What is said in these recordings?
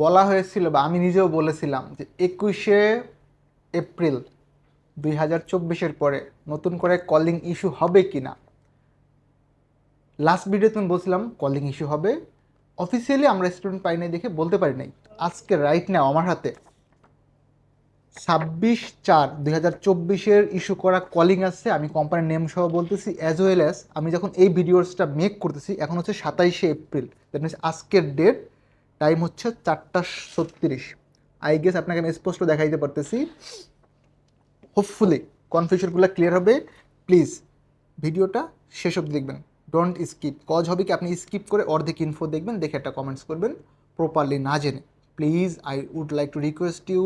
বলা হয়েছিল বা আমি নিজেও বলেছিলাম যে একুশে এপ্রিল দুই হাজার চব্বিশের পরে নতুন করে কলিং ইস্যু হবে কি না? লাস্ট ভিডিওতে আমি বলছিলাম কলিং ইস্যু হবে। অফিসিয়ালি আমরা স্টুডেন্ট পাই নাই দেখে বলতে পারি নাই। আজকে রাইট নাও আমার হাতে ছাব্বিশ চার দুই হাজার চব্বিশের ইস্যু করা কলিং আসছে আমি কোম্পানির নেম সহ বলতেছি অ্যাজ ওয়েল অ্যাজ আমি যখন এই ভিডিওসটা মেক করতেছি, এখন হচ্ছে সাতাইশে এপ্রিল। দ্যাট মিনস আজকের ডেট টাইম হচ্ছে চারটা ছত্রিশ। আই গেস আপনাকে আমি স্পষ্ট দেখাইতে পারতেছি। হোপফুলি কনফিউশনগুলো ক্লিয়ার হবে। প্লিজ ভিডিওটা শেষ অবধি দেখবেন। ডোন্ট স্কিপ কজ হবে কি, আপনি স্কিপ করে অর্ধেক ইনফো দেখবেন, দেখে একটা কমেন্টস করবেন প্রপারলি না জেনে। Please I would like to request you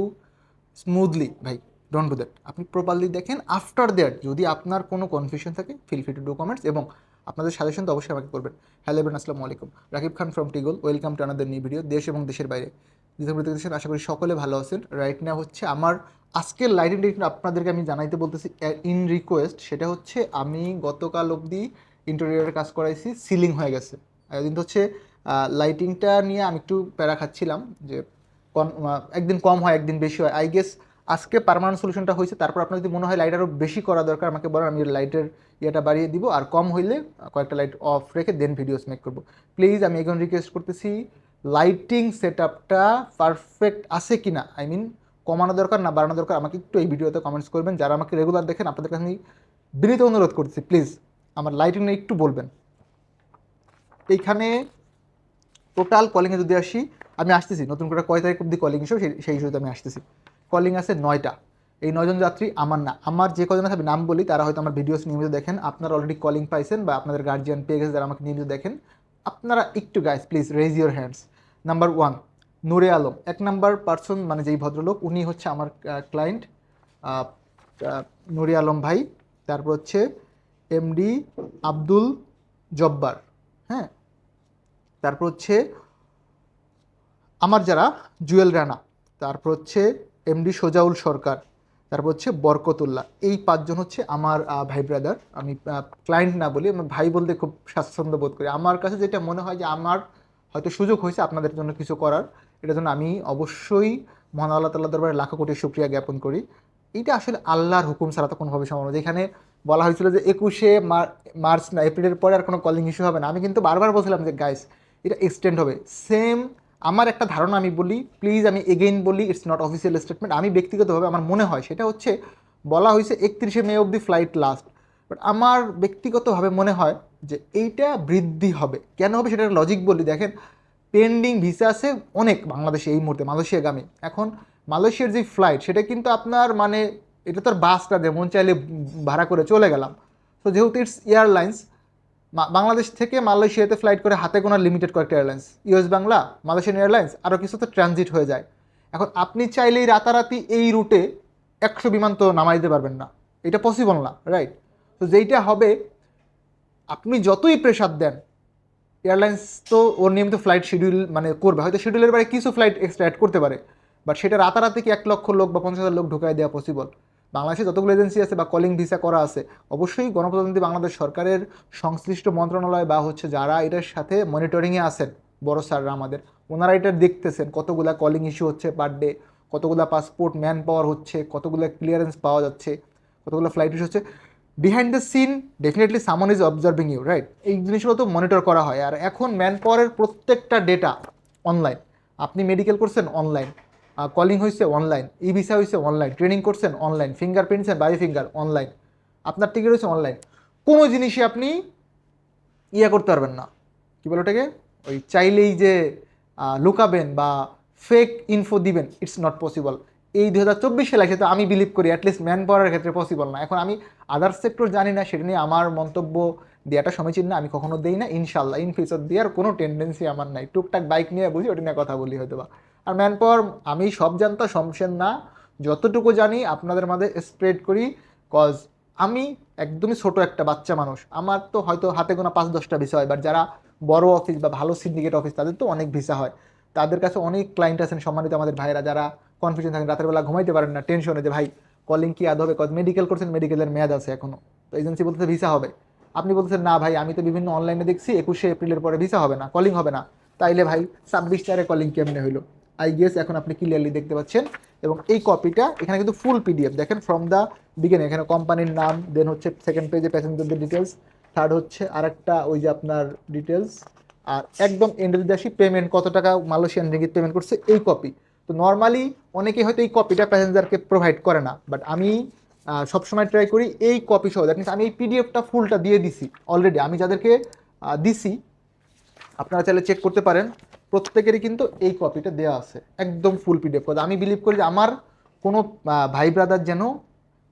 smoothly ভাই ডোন্ট ডু দ্যাট আপনি প্রপারলি দেখেন। আফটার দ্যাট যদি আপনার কোনো কনফিউশন থাকে feel free to do comments এবং আপনাদের সাজেশন তো অবশ্যই আমাকে করবেন। হ্যালো এভরিন আসসালামু আলাইকুম। Rakib Khan from টিগল welcome to another new video দেশ এবং দেশের বাইরে। দেখতেছেন আশা করি সকলে ভালো আছেন। রাইট না হচ্ছে আমার আজকের লাইটিং ডেট আপনাদেরকে আমি জানাইতে বলতেছি ইন রিকোয়েস্ট সেটা হচ্ছে আমি গতকাল অবধি ইন্টেরিয়রের কাজ করাইছি সিলিং হয়ে গেছে। কিন্তু হচ্ছে লাইটিংটা নিয়ে আমি একটু প্যারা খাচ্ছিলাম যে আহ, একদিন কম হয় একদিন বেশি হয়। আই গেস আজকে পারমানেন্ট সলিউশনটা হয়েছে, তারপর আপনার যদি মনে হয় লাইট আরও বেশি করা দরকার, আমাকে বলেন, আমি লাইটের ইয়েটা বাড়িয়ে দিব, আর কম হইলে কয়েকটা লাইট অফ রেখে দেন ভিডিওস মেক করব। প্লিজ আমি এখন রিকোয়েস্ট করতেছি লাইটিং সেট আপটা পারফেক্ট আছে কি না আই মিন কমানো দরকার না বাড়ানো দরকার? আমাকে একটু এই ভিডিওতে কমেন্টস করবেন, যারা আমাকে রেগুলার দেখেন, আপনাদের কাছে আমি বিনীত অনুরোধ করছি প্লিজ আমার লাইটিং নিয়ে একটু বলবেন। এইখানে টোটাল কলিংয়ে যদি আসি, আমি আসতেছি, নতুন করে কয় তারিখ অব্দি কলিং ইস্যু সেই ইস্যুতে আমি আসতেছি। কলিং আছে নয়টা। এই নয়জন যাত্রী আমার না। আমার যে কজন আছে আমি নাম বলি, তারা হয়তো আমার ভিডিওস নিয়মিত দেখেন। আপনারা অলরেডি কলিং পাইছেন বা আপনাদের গার্জিয়ান পেয়ে গেছে যারা আমাকে নিয়মিত দেখেন। আপনারা একটু guys please raise your hands number one Nure Alam. এক নাম্বার পার্সন মানে যেই ভদ্রলোক, উনি হচ্ছে আমার ক্লায়েন্ট নুরে আলম ভাই। তারপর হচ্ছে এমডি আব্দুল জব্বার। হ্যাঁ? তারপর হচ্ছে আমার যারা, জুয়েল রানা। তারপর হচ্ছে এমডি সোজাউল সরকার, তারপর হচ্ছে বরকতুল্লাহ। এই পাঁচজন হচ্ছে আমার ভাই ব্রাদার আমি ক্লায়েন্ট না বলি আমি ভাই বলতে খুব স্বাচ্ছন্দ্য বোধ করি। আমার কাছে যেটা মনে হয় যে আমার হয়তো সুযোগ হয়েছে আপনাদের জন্য কিছু করার, এটার জন্য আমি অবশ্যই মহান আল্লাহ তাল্লাহ দরবারে লাখো কোটি শুক্রিয়া জ্ঞাপন করি। এইটা আসলে আল্লাহর হুকুম ছাড়া তো কোনোভাবে সম্ভব না। যেখানে বলা হয়েছিল যে একুশে মার্চ না, এপ্রিলের পরে আর কোনো কলিং ইস্যু হবে না। আমি কিন্তু বারবার বলছিলাম যে গাইস এটা এক্সটেন্ড হবে। সেম আমার একটা ধারণা আমি বলি প্লিজ আমি এগেইন বলি ইটস নট অফিসিয়াল স্টেটমেন্ট আমি ব্যক্তিগতভাবে আমার মনে হয়, সেটা হচ্ছে বলা হয়েছে একত্রিশে মে অবধি ফ্লাইট লাস্ট বাট আমার ব্যক্তিগতভাবে মনে হয় যে এইটা বৃদ্ধি হবে। কেন হবে সেটার লজিক বলি, দেখেন পেন্ডিং ভিসা আছে অনেক বাংলাদেশে এই মুহূর্তে, মালয়েশিয়াগামী। এখন মালয়েশিয়ার যে ফ্লাইট সেটা কিন্তু আপনার মানে এটা তো আর বাসটা যেমন চাইলে ভাড়া করে চলে গেলাম। তো যেহেতু ইটস এয়ারলাইন্স বাংলাদেশ থেকে মালয়েশিয়াতে ফ্লাইট করে হাতে গোনা লিমিটেড কয়েকটা airlines US Bangla, Malaysian airlines আরও কিছু তো ট্রানজিট হয়ে যায়। এখন আপনি চাইলেই রাতারাতি এই রুটে একশো বিমান তো নামাই দিতে পারবেন না। এটা পসিবল না রাইট তো যেইটা হবে, আপনি যতই প্রেশার দেন এয়ারলাইন্স তো ওর নিয়মিত ফ্লাইট শিডিউল মানে করবে। হয়তো শিডিউলের বাইরে কিছু ফ্লাইট এক্সট্রা অ্যাড করতে পারে বাট সেটা রাতারাতি কি এক লক্ষ লোক বা পঞ্চাশ হাজার লোক ঢুকাই দেওয়া পসিবল বাংলাদেশে যতগুলো এজেন্সি আছে বা কলিং ভিসা করা আছে, অবশ্যই গণপ্রজাতন্ত্রী বাংলাদেশ সরকারের সংশ্লিষ্ট মন্ত্রণালয় বা হচ্ছে যারা এটার সাথে মনিটরিংয়ে আছেন, বড় স্যাররা আমাদের, ওনারা এটা দেখতেছেন, কতগুলা কলিং ইস্যু হচ্ছে পার ডে কতগুলা পাসপোর্ট ম্যান পাওয়ার হচ্ছে, কতগুলো ক্লিয়ারেন্স পাওয়া যাচ্ছে, কতগুলো ফ্লাইট ইস্যু হচ্ছে। Behind the scene definitely someone is observing you right এই জিনিসগুলো তো মনিটর করা হয়। আর এখন ম্যান পাওয়ারের প্রত্যেকটা ডেটা অনলাইন আপনি মেডিকেল করছেন অনলাইন কলিং হয়েছে অনলাইন ই ভিসা হয়েছে অনলাইন ট্রেনিং করছেন অনলাইন ফিঙ্গার প্রিন্টসেন বাই ফিঙ্গার অনলাইন আপনার টিকিট হয়েছে অনলাইন কোনো জিনিসই আপনি ইয়ে করতে পারবেন না। কী বলে ওটাকে? ওই চাইলেই যে লুকাবেন বা ফেক ইনফো দিবেন ইটস নট পসিবল এই দু হাজার চব্বিশ সালে সেটা আমি বিলিভ করি অ্যাটলিস্ট ম্যান পাওয়ারের ক্ষেত্রে পসিবল না। এখন আমি আদার্স সেক্টর জানি না, সেটা নিয়ে আমার মন্তব্য দেওয়াটা সমীচীন না আমি কখনো দেই না ইনশাল্লাহ ইন ফিউচার দেওয়ার কোনো টেন্ডেন্সি আমার নাই। টুকটাক বাইক নিয়ে বুঝি, ওটা নিয়ে কথা বলি হয়তো বা আর ম্যান পাওয়ার আমি সব জানতা শমশের না। যতটুকু জানি, আপনাদের মাঝে স্প্রেড করি কজ আমি একদমই ছোট একটা বাচ্চা মানুষ। আমার তো হয়তো হাতে গোনা পাঁচ দশটা ভিসা হয় বাট যারা বড় অফিস বা ভালো সিন্ডিকেট অফিস তাদের তো অনেক ভিসা হয়। তাদের কাছে অনেক ক্লায়েন্ট আছেন, সম্মানিত আমাদের ভাইরা যারা কনফিউশন থাকেন, রাতের বেলা ঘুমাইতে পারেন না টেনশনে যে, ভাই কলিং কি আদ হবে কজ মেডিকেল করছেন মেডিকেলের মেয়াদ আছে এখনও তো এজেন্সি বলতে ভিসা হবে। আপনি বলতেছেন, না ভাই, আমি তো বিভিন্ন অনলাইনে দেখছি, একুশে এপ্রিলের পরে ভিসা হবে না কলিং হবে না। তাইলে ভাই ছাব্বিশ চারে কলিং কেমনে হইল? আই গেস এখন আপনি ক্লিয়ারলি দেখতে পাচ্ছেন এবং এই কপিটা এখানে কিন্তু ফুল পিডিএফ দেখেন ফ্রম দ্য বিগিনিং এখানে কোম্পানির নাম দেন হচ্ছে সেকেন্ড পেজে প্যাসেঞ্জারদের ডিটেলস থার্ড হচ্ছে আরেকটা ওই যে আপনার ডিটেলস আর একদম এন্ডে যদি আসি পেমেন্ট কত টাকা মালয়েশিয়ান রিঙ্গিত পেমেন্ট করছে, এই কপি তো নর্মালি অনেকে হয়তো এই কপিটা প্যাসেঞ্জারকে প্রোভাইড করে না বাট আমি সবসময় ট্রাই করি এই কপি সহ। দ্যাট মিনস আমি এই পিডিএফটা ফুলটা দিয়ে দিছি অলরেডি আমি যাদেরকে দিছি, আপনারা চাইলে চেক করতে পারেন। প্রত্যেকেরই কিন্তু এই কপিটা দেওয়া আছে। একদম ফুল পিডিএফ কথা আমি বিলিভ করি যে আমার কোনো ভাই ব্রাদার যেন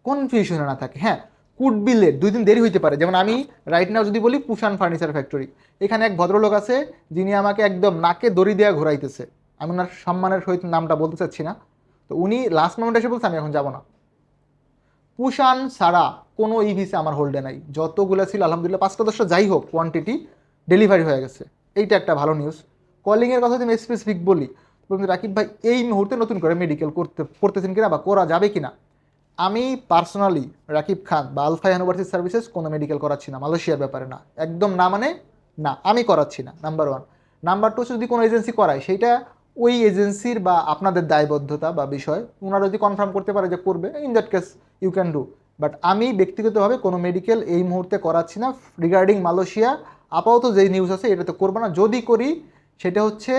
কনফিউশনে না থাকে। হ্যাঁ কুড বি লেট দুই দিন দেরি হইতে পারে। যেমন আমি রাইট নাও যদি বলি পুষান ফার্নিচার ফ্যাক্টরি এখানে এক ভদ্রলোক আছে যিনি আমাকে একদম নাকে দড়ি দেওয়া ঘোরাইতেছে। আমি ওনার সম্মানের সহিত নামটা বলতে চাচ্ছি না। তো উনি লাস্ট মোমেন্টে এসে বলছে, আমি এখন যাব না। পুষান ছাড়া কোনো ই ভিসা আমার হোল্ডে নাই। যতগুলো ছিল, আলহামদুলিল্লাহ, পাঁচটা দশটা যাই হোক কোয়ান্টিটি ডেলিভারি হয়ে গেছে। এইটা একটা ভালো নিউজ কলিংয়ের কথা যদি আমি স্পেসিফিক বলি, বলুন রাকিব ভাই, এই মুহূর্তে নতুন করে মেডিকেল করতে, করতেছেন কিনা বা করা যাবে কিনা? আমি পার্সোনালি রাকিব খান বা আলফাই ইউনিভার্সিটি সার্ভিসেস কোনো মেডিকেল করাচ্ছি না, মালয়েশিয়ার ব্যাপারে না। একদম না মানে না, আমি করাচ্ছি না নাম্বার ওয়ান নাম্বার টু যদি কোনো এজেন্সি করায়, সেইটা ওই এজেন্সির বা আপনাদের দায়বদ্ধতা বা বিষয় ওনারা যদি কনফার্ম করতে পারে যে করবে in that case you can do but আমি ব্যক্তিগতভাবে কোনো মেডিকেল এই মুহূর্তে করাচ্ছি না। রিগার্ডিং মালয়েশিয়া, আপাতত যেই নিউজ আছে এটা তো করব না। যদি করি, সেটা হচ্ছে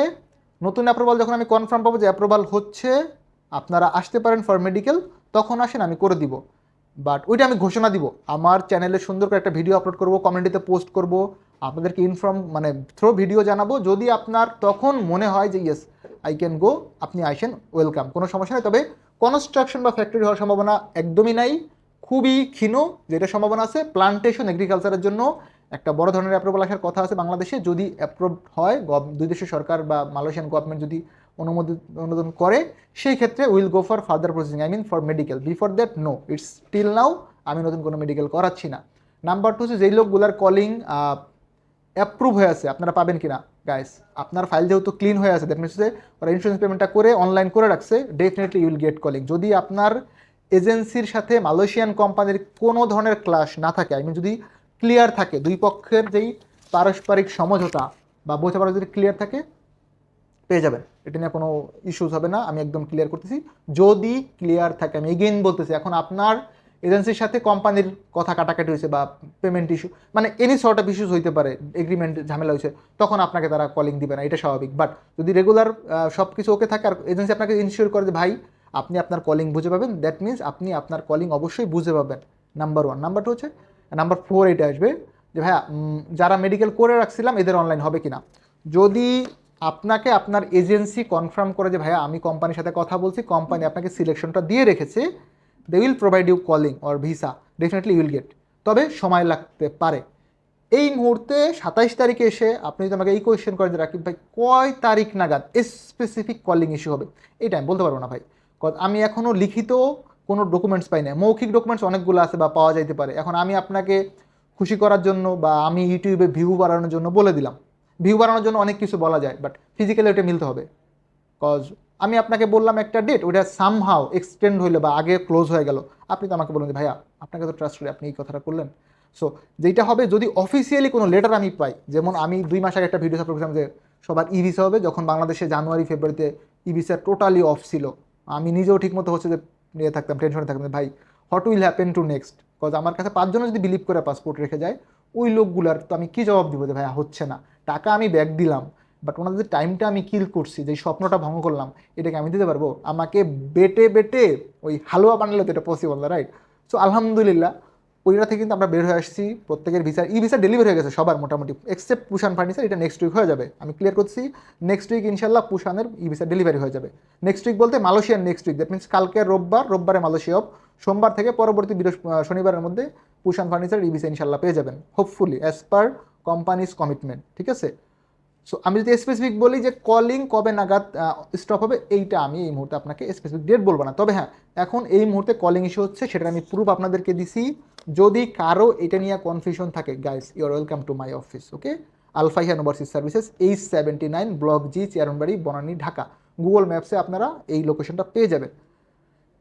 নতুন অ্যাপ্রুভাল যখন আমি কনফার্ম পাবো যে অ্যাপ্রুভাল হচ্ছে, আপনারা আসতে পারেন ফর মেডিকেল তখন আসেন, আমি করে দিব। বাট ওইটা আমি ঘোষণা দিব। আমার চ্যানেলে সুন্দর করে একটা ভিডিও আপলোড করব কমেন্টিতে পোস্ট করব। আপনাদেরকে ইনফর্ম মানে থ্রো ভিডিও জানাব। যদি আপনার তখন মনে হয় যে ইয়েস আই ক্যান গো আপনি আসেন ওয়েলকাম কোনো সমস্যা নেই। তবে কনস্ট্রাকশন বা ফ্যাক্টরি হওয়ার সম্ভাবনা একদমই নাই। খুবই ক্ষীণ, যেটা সম্ভাবনা আছে প্লান্টেশন এগ্রিকালচারের জন্য একটা বড় ধরনের অ্যাপ্রুভাল আসার কথা আছে বাংলাদেশে। যদি অ্যাপ্রুভ হয়, গভ- দুই দেশের সরকার বা মালয়েশিয়ান গভর্নমেন্ট যদি অনুমোদিত, অনুমোদন করে, সেই ক্ষেত্রে will go for further processing I mean for medical before that no it's still now আমি নতুন কোনো মেডিকেল করাচ্ছি না। নাম্বার টু হচ্ছে, যেই লোকগুলার কলিং অ্যাপ্রুভ হয়ে আছে, আপনারা পাবেন কি না গাইস আপনার ফাইল যেহেতু ক্লিন হয়ে আছে দ্যাট মিনস ওরা ইন্স্যুরেন্স পেমেন্টটা করে অনলাইন করে রাখছে ডেফিনেটলি ইউল গেট কলিং যদি আপনার এজেন্সির সাথে মালয়েশিয়ান কোম্পানির কোনো ধরনের ক্লাস না থাকে আই মিন যদি ক্লিয়ার থাকে, দুই পক্ষের যেই পারস্পরিক সমঝোতা বা বোঝাপড়া যদি ক্লিয়ার থাকে, পেয়ে যাবেন। এটা নিয়ে কোনো ইস্যুস হবে না, আমি একদম ক্লিয়ার করতেছি। যদি ক্লিয়ার থাকে, আমি এগেইন বলতেছি, এখন আপনার এজেন্সির সাথে কোম্পানির কথা কাটাকাটি হয়েছে বা পেমেন্ট ইস্যু মানে এনি সর্ট অফ ইস্যুস হইতে পারে এগ্রিমেন্ট ঝামেলা হয়েছে, তখন আপনাকে তারা কলিং দিবে না, এটা স্বাভাবিক। বাট যদি রেগুলার সব কিছু ওকে থাকে, আর এজেন্সি আপনাকে ইনশিওর করে যে, ভাই, আপনি আপনার কলিং বুঝে পাবেন দ্যাট মিনস আপনি আপনার কলিং অবশ্যই বুঝে পাবেন। নাম্বার ওয়ান নাম্বার টু হচ্ছে নাম্বার ফোর এটা আসবে, যে, ভাইয়া যারা মেডিকেল করে রাখছিলাম, এদের অনলাইন হবে কিনা? যদি আপনাকে আপনার এজেন্সি কনফার্ম করে যে, ভাইয়া, আমি কোম্পানির সাথে কথা বলছি কোম্পানি আপনাকে সিলেকশনটা দিয়ে রেখেছে they will provide you calling or visa definitely will get তবে সময় লাগতে পারে। এই মুহূর্তে সাতাইশ তারিখে এসে আপনি যদি আমাকে এই কোয়েশ্চেন করেন যে, রাকিব ভাই, কয় তারিখ নাগাদ স্পেসিফিক কলিং ইস্যু হবে? এইটা আমি বলতে পারব না ভাই। আমি এখনও লিখিত কোনো ডকুমেন্টস পাই না মৌখিক ডকুমেন্টস অনেকগুলো আছে বা পাওয়া যাইতে পারে। এখন আমি আপনাকে খুশি করার জন্য বা আমি ইউটিউবে ভিউ বাড়ানোর জন্য বলে দিলাম। ভিউ বাড়ানোর জন্য অনেক কিছু বলা যায় বাট ফিজিক্যালি ওটা মিলতে হবে। কজ আমি আপনাকে বললাম একটা ডেট ওটা সামহাও এক্সটেন্ড হইল বা আগে ক্লোজ হয়ে গেল। আপনি তো আমাকে বলুন যে, ভাইয়া, আপনাকে তো ট্রাস্ট করি, আপনি এই কথাটা করলেন। সো যেটা হবে, যদি অফিসিয়ালি কোনো লেটার আমি পাই, যেমন আমি দুই মাস আগে একটা ভিডিও সাপোর্ট করেছিলাম যে, সবার ই ভিসা হবে, যখন বাংলাদেশে জানুয়ারি, ফেব্রুয়ারিতে ই ভিসা টোটালি অফ ছিল। আমি নিজেও ঠিকমতো হচ্ছে যে নিয়ে থাকতাম টেনশনে থাকতাম ভাই what will happen to next cause আমার কাছে পাঁচজনে যদি বিলিভ করে পাসপোর্ট রেখে যায়, ওই লোকগুলার তো আমি কী জবাব দিব যে, ভাইয়া, হচ্ছে না। টাকা আমি ব্যাক দিলাম। বাট ওনাদের টাইমটা আমি কিল করছি, যে স্বপ্নটা ভঙ্গ করলাম, এটাকে আমি দিতে পারব? আমাকে বেটে বেটে ওই হালুয়া বানালে তো এটা পসিবল না রাইট সো আলহামদুলিল্লাহ, ওইটা থেকে কিন্তু আমরা বের হয়ে আসছি। প্রত্যেকের ভিসা ই ভিসা ডেলিভারি হয়ে গেছে সবার মোটামুটি। এক্সেপ্ট পুষান ফার্নিচার এটা নেক্সট উইক হয়ে যাবে। আমি ক্লিয়ার করছি নেক্সট উইক ইনশাল্লাহ পুষানের ই ভিসা ডেলিভারি হয়ে যাবে। নেক্সট উইক বলতে মালয়েশিয়ার নেক্সট উইক দ্যাট মিনস কালকে রোববার, রোববারে মালয়েশিয়া সোমবার থেকে পরবর্তী বৃহস্প- শনিবারের মধ্যে পুষান ফার্নিচার ই ভিসা ইনশাল্লাহ পেয়ে যাবেন। Hopefully as per companies commitment ঠিক আছে? সো আমি যদি স্পেসিফিক বলি যে কলিং কবে নাগাদ স্টপ হবে, এইটা আমি এই মুহূর্তে আপনাকে স্পেসিফিক ডেট বলব না। তবে হ্যাঁ এখন এই মুহূর্তে কলিং ইস্যু হচ্ছে সেটা আমি প্রুফ আপনাদেরকে দিছি। যদি কারও এটা নিয়ে কনফিউশন থাকে guys you're welcome to my office okay Alfaihan overseas services H seventy nine block G Chairmanbari Banani Dhaka Google ম্যাপসে আপনারা এই লোকেশনটা পেয়ে যাবেন।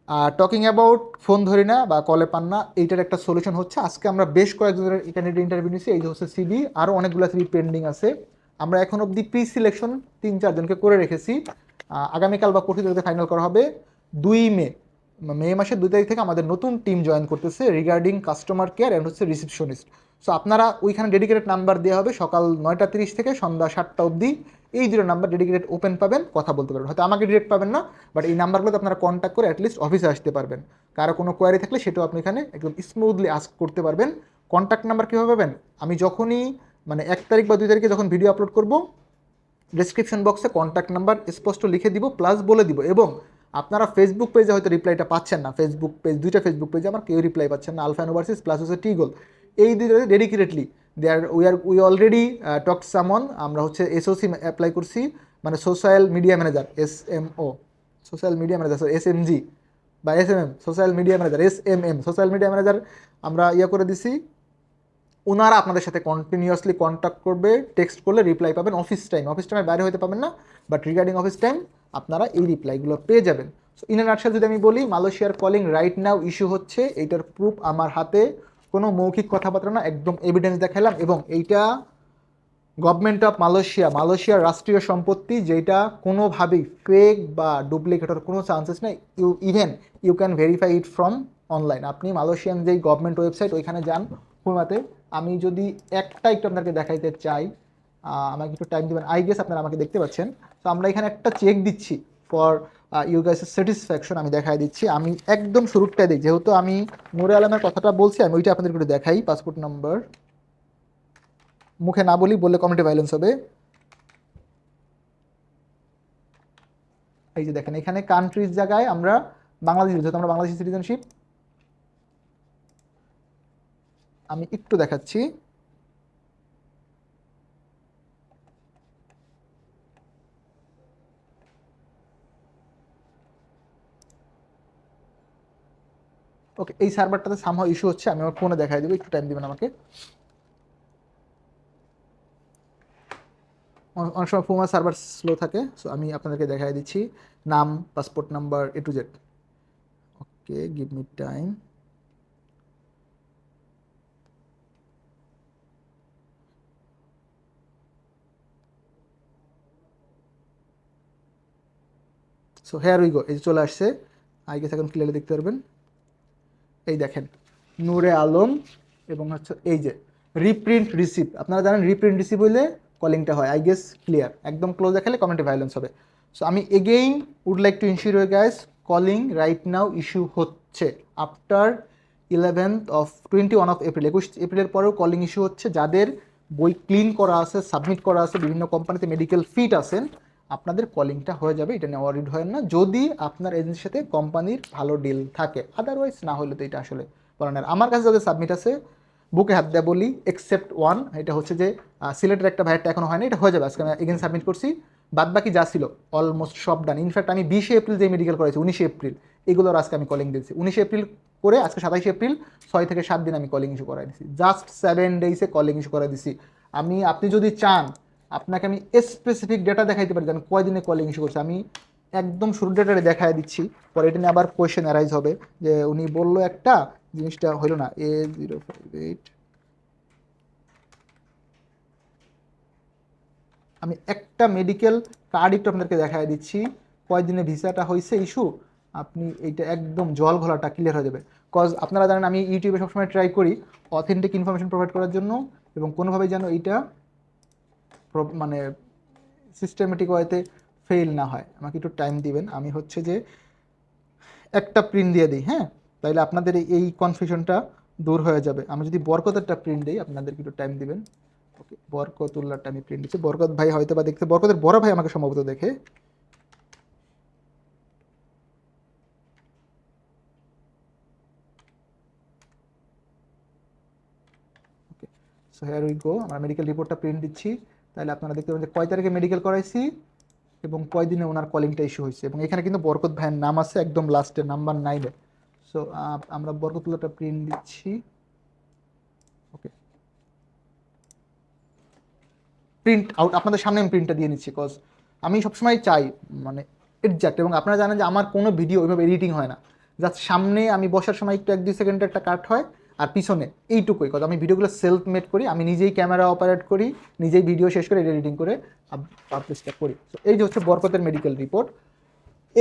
আর টকিং অ্যাবাউট ফোন ধরি না বা কলে পান না, এইটার একটা সলিউশন হচ্ছে। আজকে আমরা বেশ কয়েকজনের ইন্টারনেটে ইন্টারভিউ নিয়েছি এই হচ্ছে সিবি আরও অনেকগুলো সিবি পেন্ডিং আছে। আমরা এখন অবধি প্রি সিলেকশন তিন চারজনকে করে রেখেছি। আগামীকাল বা পরশু তারিখে ফাইনাল করা হবে। দুই মে মে মাসের দুই তারিখ থেকে আমাদের নতুন টিম জয়েন করতেছে রিগার্ডিং কাস্টমার কেয়ার অ্যান্ড হচ্ছে রিসিপশনিস্ট সো আপনারা ওইখানে ডেডিকেটেড নাম্বার দেওয়া হবে সকাল নয়টা তিরিশ থেকে সন্ধ্যা সাতটা অবধি। এই দুটো নাম্বার ডেডিকেটেড ওপেন পাবেন, কথা বলতে পারবেন। হয়তো আমাকে ডিরেক্ট পাবেন না বাট এই নাম্বারগুলোতে আপনারা কন্ট্যাক্ট করে অ্যাটলিস্ট অফিসে আসতে পারবেন। কারও কোনো কোয়ারি থাকলে সেটাও আপনি এখানে একদম স্মুথলি আস্ক করতে পারবেন। কন্ট্যাক্ট নাম্বার কীভাবে পাবেন? আমি যখনই মানে এক তারিখ বা দুই তারিখে যখন ভিডিও আপলোড করব ডেসক্রিপশন বক্সে কন্ট্যাক্ট নাম্বার স্পষ্ট লিখে দিব প্লাস বলে দিব। এবং আপনারা ফেসবুক পেজে হয়তো রিপ্লাইটা পাচ্ছেন না। ফেসবুক পেজ দুইটা ফেসবুক পেজে আমার কেউ রিপ্লাই পাচ্ছেন না। আলফা ওভারসিস প্লাস হচ্ছে টিগল এই দুইটাতে dedicatedly they are we are we already talk someone আমরা হচ্ছে এসওসি অ্যাপ্লাই করছি মানে social media manager S M O social media manager S M G বা S M M social media manager S M M social media manager আমরা ইয়ে করে দিছি ওনারা আপনাদের সাথে কন্টিনিউয়াসলি কন্ট্যাক্ট করবে টেক্সট করলে রিপ্লাই পাবেন অফিস টাইম অফিস টাইমে বাইরে হতে পাবেন না বাট রিগার্ডিং অফিস টাইম আপনারা এই রিপ্লাইগুলো পেয়ে যাবেন। সো ইন নাটশাল যদি আমি বলি মালয়েশিয়ার কলিং রাইট নাও ইস্যু হচ্ছে, এইটার প্রুফ আমার হাতে। কোনো মৌখিক কথাবার্তা না, একদম এভিডেন্স দেখালাম এবং এইটা গভর্নমেন্ট অফ মালয়েশিয়া মালয়েশিয়ার রাষ্ট্রীয় সম্পত্তি যেটা কোনোভাবেই ফেক বা ডুপ্লিকেট কোনো চান্সেস নেই। You even you can verify it from online আপনি মালয়েশিয়ান যেই গভর্নমেন্ট ওয়েবসাইট ওইখানে যান হুমাতে আমি যদি একটা একটু আপনাকে দেখাইতে চাই আমাকে একটু টাইম দেবেন। আই গেস আপনারা আমাকে দেখতে পাচ্ছেন। তো আমরা এখানে একটা চেক দিচ্ছি ফর ইউ গাইস স্যাটিসফ্যাকশন আমি দেখাই দিচ্ছি। আমি একদম শুরুটাই দিই যেহেতু আমি নুরে আলমের কথাটা বলছি, আমি ওইটা আপনাদের একটু দেখাই। পাসপোর্ট নাম্বার মুখে না বলি, বললে কমিউনিটি ভাইলেন্স হবে। এই যে দেখেন, এখানে কান্ট্রিজ জায়গায় আমরা বাংলাদেশ, যেহেতু আমরা বাংলাদেশি সিটিজেনশিপ আমি একটু দেখাচ্ছি। ওকে এই সার্ভারটাতে সামহাও ইস্যু হচ্ছে, আমি আমার ফোনে দেখাই দেবো, একটু টাইম দিবেন আমাকে। অনেক সময় ফোমা সার্ভার স্লো থাকে সো আমি আপনাদেরকে দেখাই দিচ্ছি। নাম passport number A to Z okay give me time so here we go এই যে চলে আসছে। আই গেস এখন ক্লিয়ারলি দেখতে পারবেন। এই দেখেন, নূরে আলম এবং হচ্ছে এই যে রিপ্রিন্ট রিসিভ আপনারা জানেন রিপ্রিন্ট রিসিভ হইলে কলিংটা হয়। আই গেস ক্লিয়ার একদম ক্লোজ দেখালে কমেন্টে ভাইলেন্স হবে। সো আমি again would like to ensure you guys calling right now issue হচ্ছে। After eleventh of twenty one of April একুশ এপ্রিলের পরেও কলিং ইস্যু হচ্ছে। যাদের বই ক্লিন করা আছে সাবমিট করা আছে, বিভিন্ন কোম্পানিতে মেডিকেল ফিট আছেন আপনাদের কলিংটা হয়ে যাবে, এটা নিয়ে ওয়ারিড হয় না। যদি আপনার এজেন্সির সাথে কোম্পানির ভালো ডিল থাকে আদারওয়াইজ না হলে তো এটা আসলে বলার না আমার কাছে যাদের সাবমিট আছে, বুকে হাত দেয়া বলি এক্সেপ্ট ওয়ান এটা হচ্ছে যে সিলেটের একটা ভাইয়েরটা এখনও হয়নি, এটা হয়ে যাবে। আজকে আমি এগেন সাবমিট করছি। বাদ বাকি যা ছিল অলমোস্ট সব ডান ইনফ্যাক্ট আমি বিশে এপ্রিল যে মেডিকেল করেছি, উনিশে এপ্রিল, এগুলোর আজকে আমি কলিং দিয়েছি। উনিশে এপ্রিল করে, আজকে সাতাইশে এপ্রিল, ছয় থেকে সাত দিন আমি কলিং ইস্যু করাই দিছি জাস্ট সেভেন ডেইসে কলিং ইস্যু করাই দিছি আমি, আপনি যদি চান আপনাকে আমি স্পেসিফিক ডেটা দেখাইতে পারি যে আমি কয়দিনে কলিং ইস্যু করছি। আমি একদম শুরু ডেটারে দেখাই দিচ্ছি, পরে এটা নিয়ে আবার কোয়েশ্চেন অ্যারাইজ হবে, যে উনি বলল একটা, জিনিসটা হলো না এ জিরো ফাইভ এইট আমি একটা মেডিকেল কার্ড একটু আপনাদেরকে দেখাই দিচ্ছি, কয়দিনে ভিসাটা হয়েছে ইস্যু আপনি এইটা একদম জল ঘোলাটা ক্লিয়ার হয়ে যাবে। কজ আপনারা জানেন আমি ইউটিউবে সবসময় ট্রাই করি অথেন্টিক ইনফরমেশন প্রোভাইড করার জন্য, এবং কোনোভাবেই যেন এইটা মানে সিস্টেমেটিক ওয়েতে ফেল না হয়। আমাকে একটু টাইম দিবেন। আমি হচ্ছে যে একটা প্রিন্ট দিয়ে দিই হ্যাঁ? তাইলে আপনাদের এই- কনফিউশনটা দূর হয়ে যাবে। আমি যদি বরকতেরটা প্রিন্ট দিই, আপনাদেরকে একটু টাইম দিবেন। ওকে বরকতুল্লাহটা আমি প্রিন্ট দিচ্ছি। বরকত ভাই হয়তো বা দেখতে, বরকতের বড় ভাই আমাকে সম্ভবত দেখে। সো হেয়ার উই গো আমরা মেডিকেল রিপোর্টটা প্রিন্ট দিচ্ছি। তাহলে আপনারা দেখতে পাবেন যে কয় তারিখে মেডিকেল করাইছি এবং কয় দিনে ওনার কলিংটা ইস্যু হয়েছে। এবং এখানে কিন্তু বরকত ভাইয়ের নাম আছে, একদম লাস্টে নাম্বার নাইনে সো আমরা বরকতুল্লাহটা প্রিন্ট দিচ্ছি। ওকে প্রিন্ট আউট আপনাদের সামনে আমি প্রিন্টটা দিয়ে নিচ্ছি কজ আমি সবসময় চাই মানে এক্সাক্ট এবং আপনারা জানেন যে আমার কোনো ভিডিও ওইভাবে এডিটিং হয় না। জাস্ট সামনে আমি বসার সময় একটু এক দুই সেকেন্ডের একটা কাট হয় আর পিছনে এইটুকুই কথা। আমি ভিডিওগুলো সেলফ মেড করি, আমি নিজেই ক্যামেরা অপারেট করি, নিজেই ভিডিও শেষ করে এডিটিং করে পাবলিশটা করি। তো এই যে হচ্ছে বরকতের মেডিকেল রিপোর্ট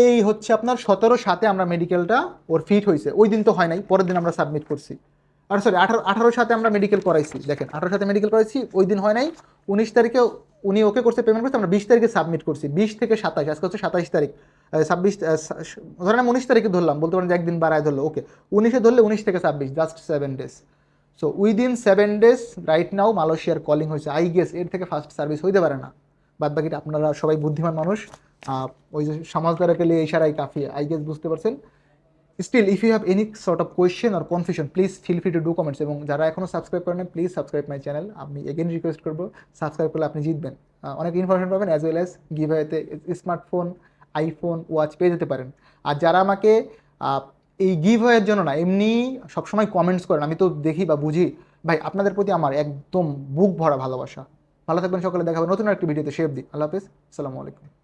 এই হচ্ছে আপনার সতেরো সাতে আমরা মেডিকেলটা ওর ফিট হয়েছে ওই দিন তো হয় নাই, পরের দিন আমরা সাবমিট করছি। আর সরি আঠারো আঠারো সাথে আমরা মেডিকেল করাইছি, দেখেন, আঠারো সাথে মেডিকেল করাইছি, ওই দিন হয় নাই, উনিশ তারিখে উনি ওকে করছে পেমেন্ট করছে, আমরা বিশ তারিখে সাবমিট করছি, বিশ থেকে সাতাশ, আজকে হচ্ছে সাতাশ তারিখ। ছাব্বিশ ধরেন আমি উনিশ তারিখে ধরলাম, বলতে পারেন যে একদিন বাড়ায় ধরলো ওকে উনিশে ধরলে উনিশ থেকে ছাব্বিশ just seven days so within seven days right now মালয়েশিয়ার কলিং হয়েছে। আই গেস এর থেকে ফার্স্ট সার্ভিস হইতে পারে না। বাদ বাকিটা আপনারা সবাই বুদ্ধিমান মানুষ। ওই যে সমাজদারাকে লিয়ে ইশারাই কাফি আই গেস বুঝতে পারছেন? Still if you have any sort of question or confusion please feel free to do comments এবং যারা এখনও সাবস্ক্রাইব করেন প্লিজ সাবস্ক্রাইব মাই চ্যানেল আমি এগেন রিকোয়েস্ট করব সাবস্ক্রাইব করলে আপনি জিতবেন। অনেক ইনফরমেশন পাবেন as well as give smartphone iPhone watch পেয়ে যেতে পারেন। আর যারা আমাকে এই গিভ হওয়ার জন্য না, এমনি সবসময় কমেন্টস করেন, আমি তো দেখি বা বুঝি, ভাই আপনাদের প্রতি আমার একদম বুক ভরা ভালোবাসা। ভালো থাকবেন সকালে দেখাবেন নতুন একটি ভিডিওতে শেফ দিই আল্লাহ হাফিজ, আসসালামু আলাইকুম।